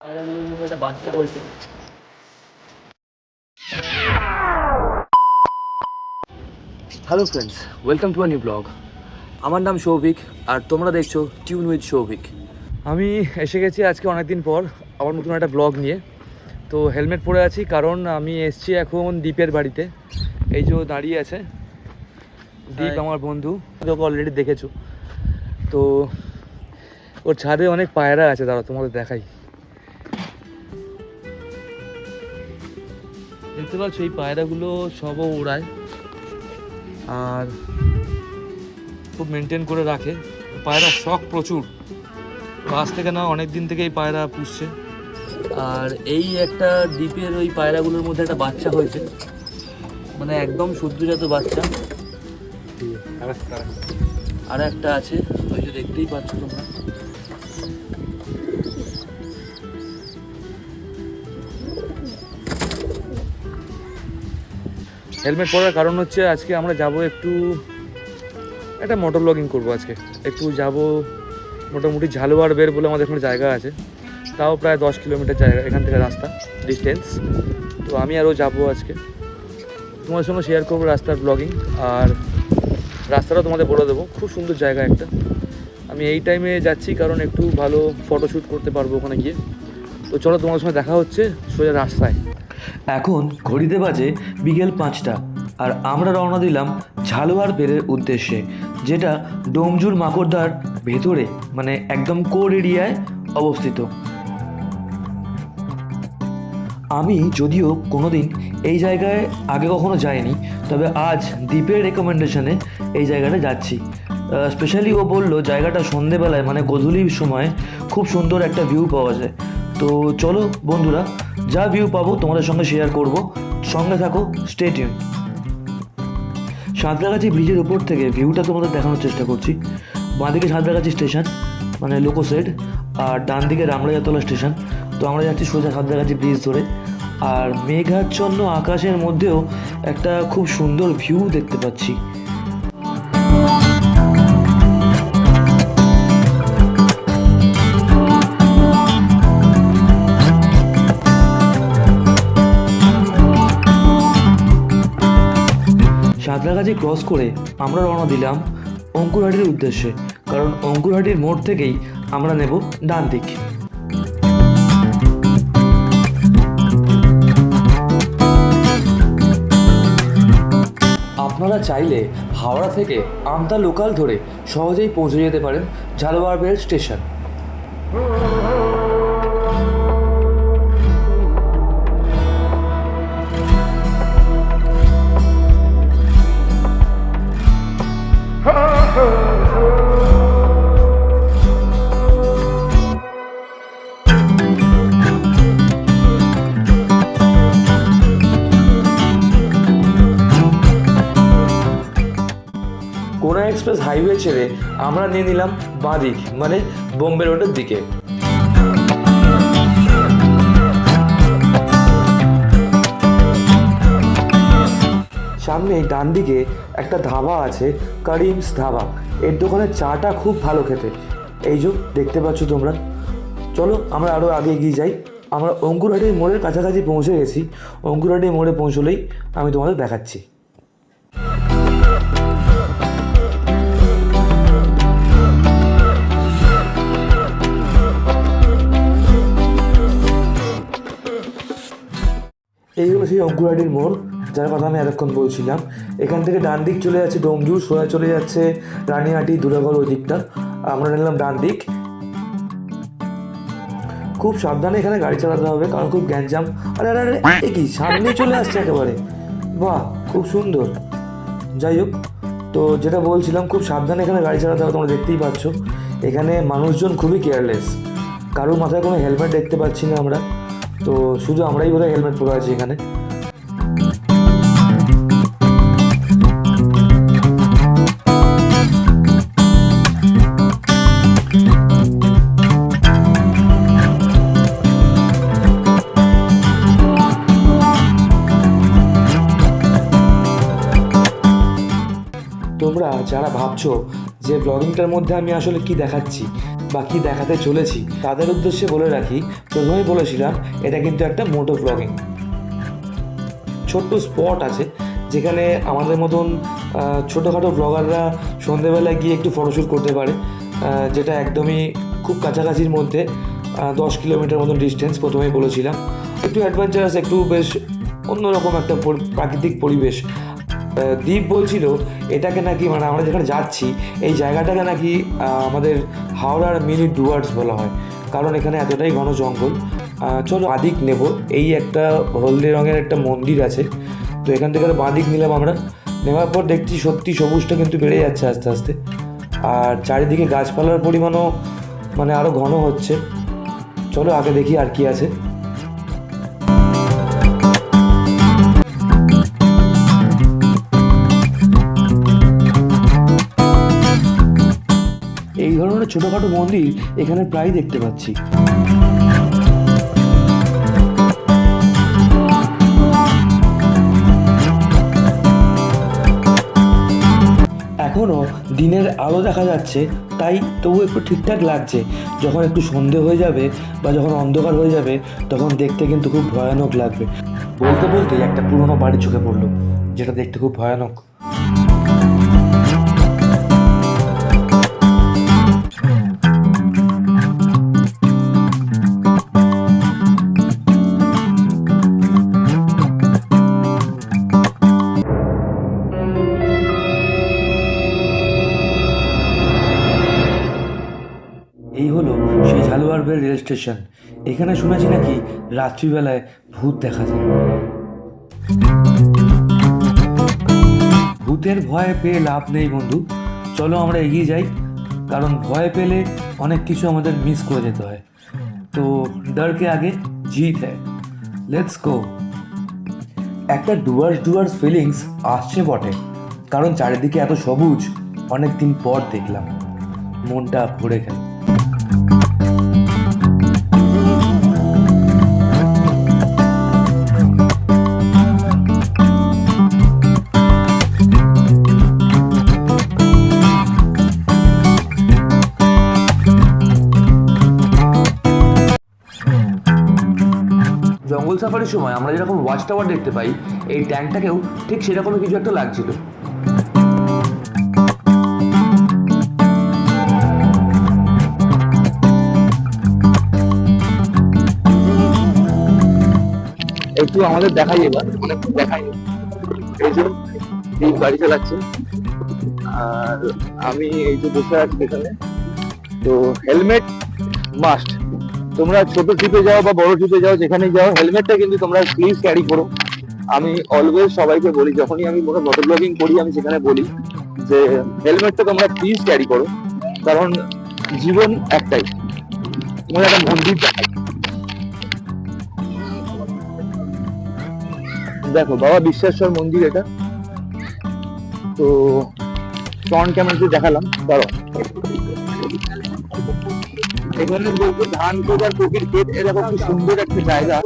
একটা বাচ্চা বলছে hello friends welcome to a new blog আমার নাম সৌভিক আর তোমরা দেখছ টিউন উইথ সৌভিক আমি এসে গেছি আজকে অনেকদিন পর আমার নতুন একটা ব্লগ নিয়ে। তো হেলমেট পরে আছি কারণ আমি এসছি এখন দ্বীপের বাড়িতে। এই যে দাঁড়িয়ে আছে দ্বীপ আমার বন্ধু তোকে অলরেডি দেখেছ। তো ওর ছাদে অনেক পায়রা আছে দাঁড়া তোমাদের দেখাই। দেখতে পাচ্ছ এই পায়রাগুলো সবও ওড়ায় আর খুব মেনটেন করে রাখে। পায়রা শখ প্রচুর। আজ থেকে না অনেক দিন থেকে এই পায়রা পুষছে। আর এই একটা দ্বীপের ওই পায়রাগুলোর মধ্যে একটা বাচ্চা হয়েছে। মানে একদম সদ্যজাত বাচ্চা। আর একটা আছে ওই যে দেখতেই পাচ্ছ তোমরা। হেলমেট পরার কারণ হচ্ছে আজকে আমরা যাব একটু, একটা মোটর ব্লগিং করব আজকে। একটু যাব মোটামুটি ঝালুয়ার বের বলে আমাদের এখানে জায়গা আছে। তাও প্রায় দশ কিলোমিটার জায়গা, এখান থেকে রাস্তা ডিস্টেন্স তো আমি আরও যাব আজকে। তোমাদের সঙ্গে শেয়ার করব রাস্তার ব্লগিং আর রাস্তাটাও তোমাদের বলে দেবো, খুব সুন্দর জায়গা একটা। আমি এই টাইমে যাচ্ছি কারণ একটু ভালো ফটোশ্যুট করতে পারব ওখানে গিয়ে। তো চলো তোমাদের সঙ্গে দেখা হচ্ছে সোজা রাস্তায়। এখন ঘড়িতে বাজে বিকেল পাঁচটা আর আমরা রওনা দিলাম ঝালোয়ার বেরের উদ্দেশ্যে, যেটা ডোমজুর মাকড়দার ভেতরে মানে একদম কোর এরিয়ায় অবস্থিত। আমি যদিও কোনোদিন এই জায়গায় আগে কখনো যাইনি, তবে আজ দ্বীপের রেকমেন্ডেশনে এই জায়গাটা যাচ্ছি। স্পেশালি ও বলল জায়গাটা সন্ধেবেলায় মানে গধূলির সময় খুব সুন্দর একটা ভিউ পাওয়া যায়। তো চলো বন্ধুরা যা ভিউ পাবো তোমাদের সঙ্গে শেয়ার করব। সঙ্গে থাকো স্টেটিউন সাঁতরাগাছি ব্রিজের উপর থেকে ভিউটা তোমাদের দেখানোর চেষ্টা করছি। বাঁদিকে সাঁতরাগাছি স্টেশন মানে লোকো সেট আর ডান দিকে রামরাজাতলা স্টেশন তো আমরা যাচ্ছি সোজা সাঁতরাগাছি ব্রিজ ধরে। আর মেঘাচ্ছন্ন আকাশের মধ্যেও একটা খুব সুন্দর ভিউ দেখতে পাচ্ছি। সাঁতরাগাছি ক্রস করে আমরা রওনা দিলাম অঙ্কুরহাটির উদ্দেশ্যে, কারণ অঙ্কুরহাটির মোড় থেকেই আমরা নেব ডান দিক। আপনারা চাইলে হাওড়া থেকে আমতা লোকাল ধরে সহজেই পৌঁছে যেতে পারেন ঝালওয়ার বেল স্টেশন। হাইওয়ে ছেড়ে আমরা নিয়ে নিলাম বাঁদিক মানে বোম্বে রোডের দিকে। সামনে ডান দিকে একটা ধাবা আছে, করিমস ধাবা। এর দোকানের চাটা খুব ভালো খেতে। এই যে, দেখতে পাচ্ছ তোমরা। চলো, আমরা আরও আগে এগিয়ে যাই। আমরা অঙ্কুরহাটির মোড়ের কাছাকাছি পৌঁছে গেছি। অঙ্কুরহাটির মোড়ে পৌঁছলেই আমি তোমাদের দেখাচ্ছি। এই হলো সেই অঙ্কুরহাটির মোড়, যার কথা আমি এতক্ষণ বলছিলাম। এখান থেকে ডান দিক চলে যাচ্ছে ডোমজুর সোয়া চলে যাচ্ছে রানীহাটি দুরাগড় ওই দিকটা। আমরা নিলাম ডান দিক। খুব সাবধানে এখানে গাড়ি চালাতে হবে, কারণ খুব গ্যাঞ্জাম। আরে আরে আরে কি? সামনে চলে আসছে একেবারে। বাহ, খুব সুন্দর। যাই হোক, তো যেটা বলছিলাম, খুব সাবধানে এখানে গাড়ি চালাতে হবে, তোমরা দেখতেই পাচ্ছ। এখানে মানুষজন খুবই কেয়ারলেস কারোর মাথায় কোনো হেলমেট দেখতে পাচ্ছি না আমরা। তো শুধু আমরাই বোধহয় হেলমেট পরে আছি এখানে। তোমরা যারা ভাবছ যে ব্লগিংটার মধ্যে আমি আসলে কি দেখাচ্ছি বা কী দেখাতে চলেছি। তাদের উদ্দেশ্যে বলে রাখি, প্রথমেই বলেছিলাম, এটা কিন্তু একটা মোটো ব্লগিং ছোট্ট স্পট আছে, যেখানে আমাদের মতন ছোটোখাটো ব্লগাররা সন্ধেবেলায় গিয়ে একটু ফটোশ্যুট করতে পারে যেটা একদমই খুব কাছাকাছির মধ্যে দশ কিলোমিটার মতন ডিস্টেন্স প্রথমেই বলেছিলাম। একটু অ্যাডভেঞ্চারাস একটু বেশ অন্যরকম একটা পরি- প্রাকৃতিক পরিবেশ। দীপ বলছিল, এটাকে নাকি মানে আমরা যেখানে যাচ্ছি, এই জায়গাটাকে নাকি আমাদের হাওড়ার মিনি ডুয়ার্স বলা হয়। কারণ এখানে এতটাই ঘন জঙ্গল। চলো আদিক নেব। এই একটা হলদে রঙের একটা মন্দির আছে। তো এখান থেকে বাদিক নিলাম আমরা। নেওয়ার পর দেখছি সত্যি সবুজটা কিন্তু বেড়ে যাচ্ছে আস্তে আস্তে। আর চারিদিকে গাছপালার পরিমাণও মানে আরও ঘন হচ্ছে। চলো আগে দেখি আর কি আছে। ধরনের ছোটোখাটো মন্দির এখানে প্রায় দেখতে পাচ্ছি। এখনও দিনের আলো দেখা যাচ্ছে, তাই তবু একটু ঠিকঠাক লাগছে। যখন একটু সন্ধে হয়ে যাবে বা যখন অন্ধকার হয়ে যাবে, তখন দেখতে কিন্তু খুব ভয়ানক লাগবে। বলতে বলতে একটা পুরনো বাড়ি চোখে পড়ল, যেটা দেখতে খুব ভয়ানক। ঝালুয়ারবেল রেল স্টেশন এখানে শুনেছি নাকি রাত্রিবেলায় ভূত দেখা যায়। ভূতের ভয় পেয়ে লাভ নেই বন্ধু। চলো আমরা এগিয়ে যাই, কারণ ভয় পেলে অনেক কিছু আমাদের মিস করে যেতে হয়। তো ডরকে আগে জিত হ্যায় লেটস গো একটা ডুয়ার্স ডুয়ার্স ফিলিংস আসছে বটে, কারণ চারিদিকে এত সবুজ অনেক দিন পর দেখলাম। মনটা ভরে গেল। জঙ্গল সাফারির সময় আমরা যেরকম ওয়াচ টাওয়ার দেখতে পাই, এই ট্যাঙ্কটাকেও ঠিক সেরকমই কিছু একটা লাগছিল। একটু আমাদের দেখাই এবার অনেক দেখাই। এই যে দীপ গাড়ি চালাচ্ছে। আর আমি এই যে বসে আছি এখানে। তো হেলমেট মাস্ট তোমরা ছোট ট্রিপে যাও বা বড় ট্রিপে যাও, যেখানেই যাও হেলমেটটা কিন্তু তোমরা প্লিজ ক্যারি করো। আমি অলওয়েজ সবাইকে বলি, যখনই আমি কোনো মোটর ব্লগিং করি, আমি সেখানে বলি যে হেলমেটটা তোমরা প্লিজ ক্যারি করো। কারণ জীবন একটাই। তোমার একটা মন্দির দেখো, বাবা বিশ্বেশ্বর মন্দির এটা। তো ফ্রন্ট ক্যামেরাতে দেখালাম। দাঁড়ো এখানে বলতে ধান ক্ষেত আর ক্ষেত এরকম খুব সুন্দর একটা জায়গা।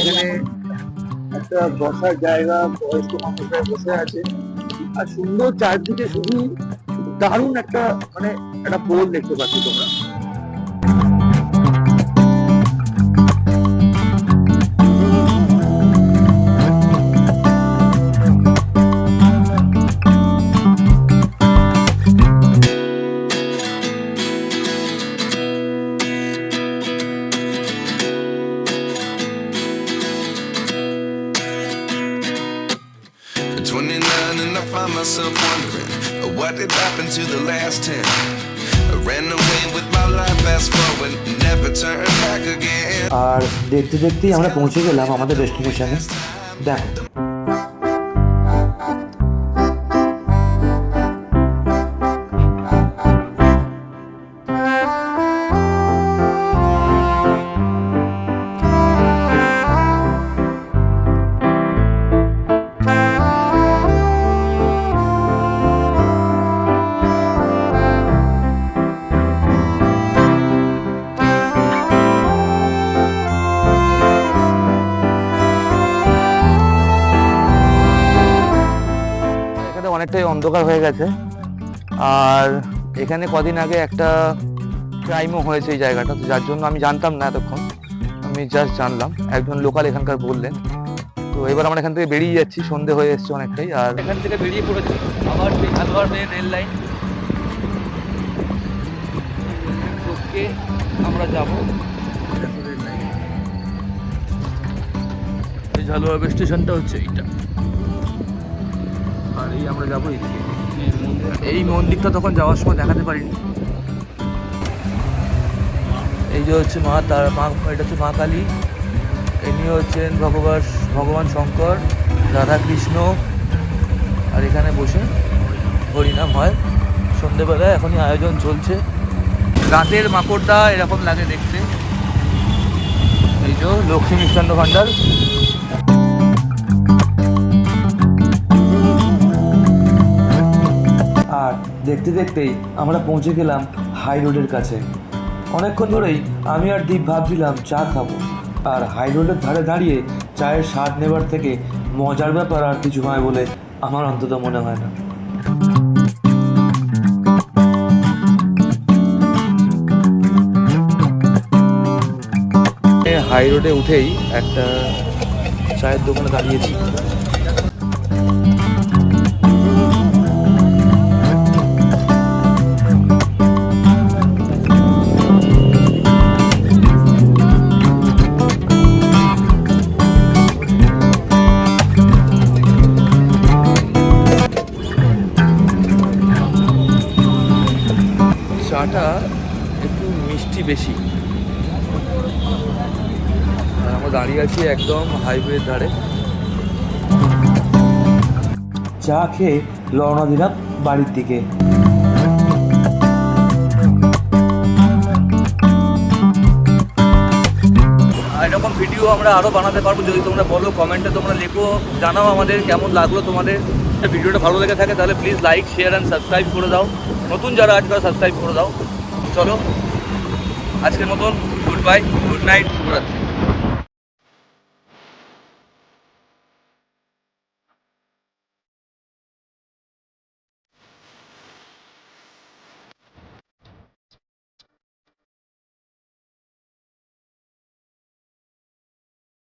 এখানে একটা বসার জায়গা, বয়স্ক মানুষরা বসে আছে। আর সুন্দর চারদিকে শুধু দারুণ একটা মানে একটা পোল দেখতে পাচ্ছি তোমরা। Uh, what to the last ten. I ran away with my life, fast forward, never turn back again. আর দেখতে দেখতেই আমরা পৌঁছে গেলাম আমাদের ডেস্টিনেশনে দেখো অন্ধকার হয়ে গেছে। আর এখানে কদিন আগে একটা ক্রাইমও হয়েছে এই জায়গাটা যার জন্য আমি জানতাম না এতক্ষণ। আমি জাস্ট জানলাম। একজন লোকাল এখানকার বললেন। তো এবার আমরা এখান থেকে বেরিয়ে যাচ্ছি, সন্ধে হয়ে এসছে অনেকটাই, আর এখান থেকে বেরিয়ে পড়েছি। আবার সেই মেয়ে রেল লাইন। ওকে, আমরা যাব। ঝালুয়ার স্টেশনটা হচ্ছে এইটা। এই আমরা যাব এই মন্দিরটা তখন যাওয়ার সময় দেখাতে পারিনি। এই যে হচ্ছে মা তার মা, এটা হচ্ছে মা কালী। ইনি হচ্ছেন ভগবান ভগবান শঙ্কর রাধা কৃষ্ণ আর এখানে বসে হরিনাম হয়। সন্ধেবেলায় এখনই আয়োজন চলছে। রাতের মাকড়টা এরকম লাগে দেখতে। এই যে লক্ষ্মী মিষ্টান্ন ভাণ্ডার। দেখতে দেখতেই আমরা পৌঁছে গেলাম হাই রোডের কাছে। অনেকক্ষণ ধরেই আমি আর দীপ ভাবছিলাম চা খাব। আর হাই রোডের ধারে দাঁড়িয়ে চায়ের স্বাদ নেবার থেকে মজার ব্যাপার আর কিছু হয় বলে আমার অন্তত মনে হয় না। হাই রোডে উঠেই একটা চায়ের দোকানে দাঁড়িয়েছি। বেশি। আর আমরা দাঁড়িয়ে আছি একদম হাইওয়ের ধারে। চা খেয়ে রওনা দিলাম বাড়ির দিকে। আর এরকম ভিডিও আমরা আরও বানাতে পারব যদি তোমরা বলো কমেন্টে তোমরা লেখো জানাও আমাদের কেমন লাগল তোমাদের। ভিডিওটা ভালো লেগে থাকে তাহলে please like share and subscribe করে দাও। নতুন যারা আছে তারা সাবস্ক্রাইব করে দাও। চলো। আজকের মতন গুড বাই গুড নাইট শুভরাত্রি